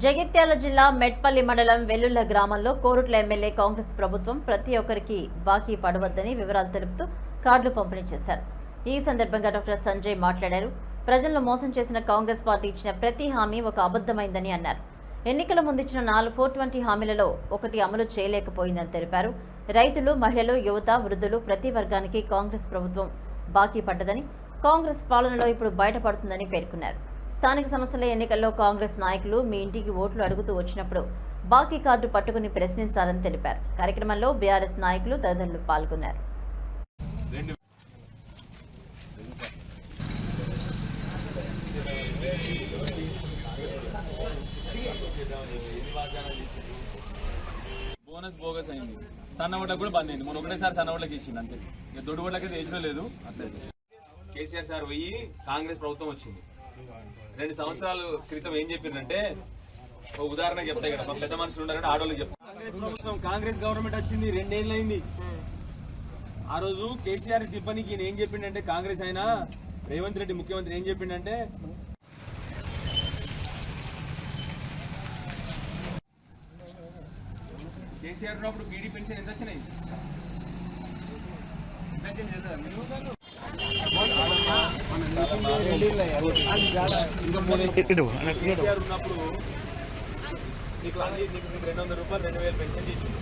జగిత్యాల జిల్లా మెట్పల్లి మండలం వెల్లుల్ల గ్రామంలో కోరుట్ల ఎమ్మెల్యే కాంగ్రెస్ ప్రభుత్వం ప్రతి ఒక్కరికి బాకీ పడవద్దని వివరాలు తెలుపుతూ కార్డులు పంపిణీ చేశారు. ఈ సందర్భంగా డాక్టర్ సంజయ్ మాట్లాడారు. ప్రజలను మోసం చేసిన కాంగ్రెస్ పార్టీ ఇచ్చిన ప్రతి హామీ ఒక అబద్ధమైందని అన్నారు. ఎన్నికల ముందు ఇచ్చిన నాలుగు ఫోర్ ట్వంటీ హామీలలో ఒకటి అమలు చేయలేకపోయిందని తెలిపారు. రైతులు మహిళలు యువత వృద్ధులు ప్రతి వర్గానికి కాంగ్రెస్ ప్రభుత్వం బాకీ పడ్డదని కాంగ్రెస్ పాలనలో ఇప్పుడు బయటపడుతుందని పేర్కొన్నారు. స్థానిక సంస్థల ఎన్నికల్లో కాంగ్రెస్ నాయకులు మీ ఇంటికి ఓట్లు అడుగుతూ వచ్చినప్పుడు బాకీ కార్డు పట్టుకుని ప్రశ్నించాలని తెలిపారు. కార్యక్రమంలో బీఆర్ఎస్ నాయకులు తదితరులు పాల్గొన్నారు. బోనస్ బోగస్ అయింది. సన్న ఓట్లకు కూడా బంద్ అయింది. మొన్న ఒకటేసారి సన్న ఓట్లకి ఇచ్చింది అంతే. ఇక దొడ్డు ఓట్లకి అయితే వేసిన లేదు. అంతే కేసీఆర్ సార్ పోయి కాంగ్రెస్ ప్రభుత్వం వచ్చింది. రెండు సంవత్సరాల క్రితం ఏం చెప్పిందంటే ఒక ఉదాహరణ చెప్తాయి కదా మా పెద్ద మనుషులు ఉన్నారంటే ఆడోళ్ళకి చెప్తాం. కాంగ్రెస్ గవర్నమెంట్ వచ్చింది రెండేళ్ళు అయింది ఆ రోజు కేసీఆర్ తిప్పనికి ఈయన ఏం చెప్పిండంటే కాంగ్రెస్ అయినా రేవంత్ రెడ్డి ముఖ్యమంత్రి ఏం చెప్పిండంటే కేసీఆర్ ఉన్నప్పుడు పీడీ పెన్షన్ ఎంత వచ్చినాయి? ఉన్నప్పుడు నీకు నీకు రెండు వందల రూపాయలు రెండు వేలు పెన్షన్ చేసింది